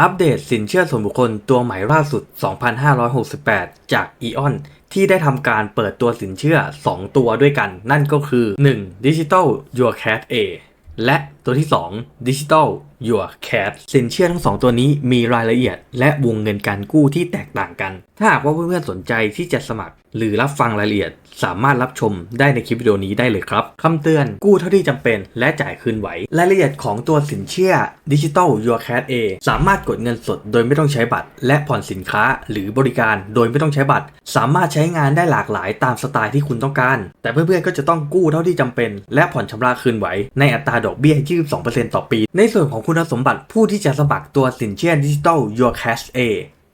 อัปเดตสินเชื่อส่วนบุคคลตัวใหม่ล่าสุด 2568 จากอีออนที่ได้ทำการเปิดตัวสินเชื่อ 2 ตัวด้วยกัน นั่นก็คือ 1. Digital Your Cat A และ ตัวที่ 2 Digital Your Cash สินเชื่อทั้ง 2 ตัวนี้มีรายละเอียด และวงเงินการกู้ที่แตกต่างกัน ถ้าหากว่าเพื่อนๆสนใจที่จะสมัคร หรือรับฟังรายละเอียด สามารถรับชมได้ในคลิปวิดีโอนี้ได้เลยครับคำเตือนกู้เท่าที่จำเป็น และจ่ายคืนไหว รายละเอียดของตัวสินเชื่อ Digital Your Cash A สามารถกดเงินสดโดยไม่ต้องใช้บัตร และผ่อนสินค้า หรือบริการโดยไม่ต้องใช้บัตร สามารถใช้งานได้หลากหลายตามสไตล์ที่คุณต้องการ แต่เพื่อนๆก็จะต้องกู้เท่าที่จำเป็น และผ่อนชำระคืนไหว ในอัตราดอกเบี้ย22%ต่อปี ในส่วนของคุณสมบัติผู้ที่จะสมัครตัวสินเชื่อดิจิทัล Your Cash A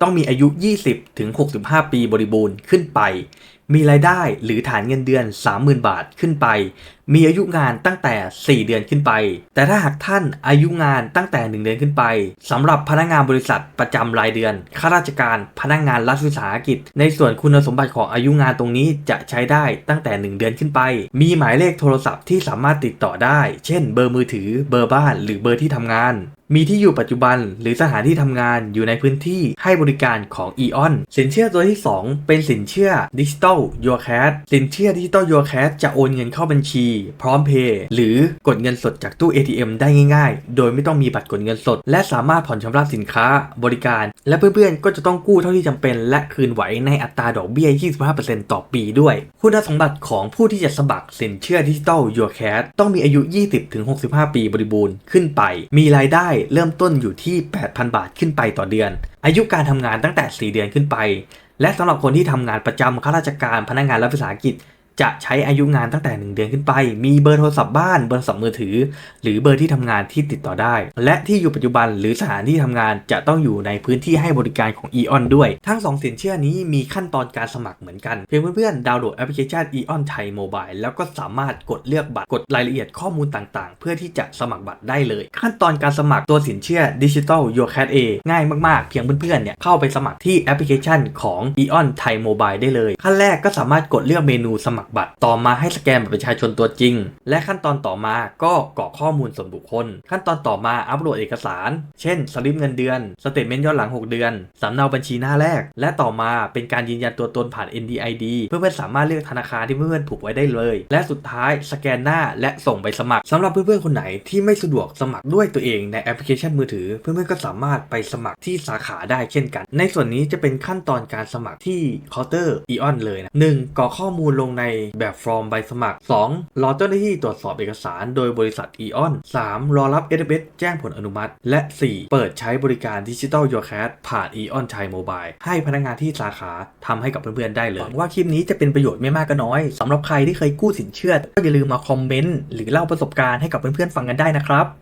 ต้องมีอายุ 20ถึง65 ปีบริบูรณ์ขึ้นไป มีรายได้หรือฐานเงินเดือน 30,000 บาทขึ้นไป มีอายุงานตั้งแต่ 4 เดือนขึ้นไป แต่ถ้าหากท่านอายุงานตั้งแต่ 1 เดือนขึ้นไปสำหรับพนักงานบริษัทประจำรายเดือน ข้าราชการ พนักงานรัฐวิสาหกิจ ในส่วนคุณสมบัติของอายุงานตรงนี้จะใช้ได้ตั้งแต่ 1 เดือนขึ้นไป มีหมายเลขโทรศัพท์ที่สามารถติดต่อได้ เช่น เบอร์มือถือ เบอร์บ้าน หรือเบอร์ที่ทำงานมีที่อยู่ปัจจุบันหรือสถานที่ทำงานอยู่ในพื้นที่ให้บริการของ EON สินเชื่อตัวที่ 2 เป็นสินเชื่อดิจิตอล l Your Cash สินเชื่อ Digital Your Cash จะโอนเงินเข้าบัญชี พร้อมเพย์หรือกดเงินสดจากตู้ ATM ได้ง่ายๆ โดยไม่ต้องมีบัตรกดเงินสด และสามารถผ่อนชำระสินค้าบริการ และเพื่อนๆ ก็จะต้องกู้เท่าที่จำเป็น และคืนไหวในอัตราดอกเบี้ย 25%ต่อปีด้วย คุณสมบัติของผู้ที่จะสมัครสินเชื่อ Digital Your Cash ต้องมีอายุ 20-65 ปีบริบูรณ์ขึ้นไป มีรายได้เริ่มต้นอยู่ที่ 8,000 บาทขึ้นไปต่อเดือน อายุการทำงานตั้งแต่ 4 เดือนขึ้นไป และสำหรับคนที่ทำงานประจำข้าราชการพนักงานรัฐวิสาหกิจ จะใช้อายุงานตั้งแต่ 1 เดือนขึ้นไป มีเบอร์โทรศัพท์บ้าน เบอร์โทรศัพท์มือถือ หรือเบอร์ที่ทำงานที่ติดต่อได้ และที่อยู่ปัจจุบันหรือสถานที่ทำงานจะต้องอยู่ในพื้นที่ให้บริการของ EON ด้วย ทั้ง 2 สินเชื่อนี้มีขั้นตอนการสมัครเหมือนกัน เพียงเพื่อนๆ ดาวน์โหลดแอปพลิเคชัน EON Thai Mobile แล้วก็สามารถกดเลือกบัตร กดรายละเอียดข้อมูลต่างๆ เพื่อที่จะสมัครบัตรได้เลย ขั้นตอนการสมัครตัวสินเชื่อ Digital Your Cash A ง่ายมากๆ เพียงเพื่อนๆ เนี่ยเข้าไปสมัครที่แอปพลิเคชันของ EON Thai Mobile ได้เลย ขั้นแรกก็สามารถกดเลือกเมนูสมัครบัตร ต่อมาให้สแกนบัตรประชาชนตัวจริง และขั้นตอนต่อมาก็กรอกข้อมูลส่วนบุคคล ขั้นตอนต่อมาอัปโหลดเอกสาร เช่น สลิปเงินเดือน สเตทเมนต์ย้อนหลัง 6 เดือน สำเนาบัญชีหน้าแรก และต่อมาเป็นการยืนยันตัวตนผ่าน NDID เพื่อนๆสามารถเลือกธนาคารที่เพื่อนๆผูกไว้ได้เลย และสุดท้ายสแกนหน้าและส่งไปสมัครสำหรับเพื่อนๆคนไหนที่ไม่สะดวกสมัครด้วยตัวเองในแอปพลิเคชันมือถือ เพื่อนๆก็สามารถไปสมัครที่สาขาได้เช่นกัน ในส่วนนี้จะเป็นขั้นตอนการสมัครที่เคาน์เตอร์ EON เลยนะ 1. กรอกข้อมูลลงในแบบฟอร์มใบสมัคร 2. รอเจ้าหน้าที่ตรวจสอบเอกสารโดยบริษัท EON 3. รอรับ SMS แจ้งผลอนุมัติ และ 4. เปิดใช้บริการ Digital Your Cash ผ่าน EON Thai Mobile ให้พนักงานที่สาขาทำให้กับเพื่อนๆได้เลยหวังว่าคลิปนี้จะเป็นประโยชน์ไม่มากก็น้อยสำหรับใครที่เคยกู้สินเชื่อ ก็อย่าลืมมาคอมเมนต์หรือเล่าประสบการณ์ให้กับเพื่อนๆฟังกันได้นะครับ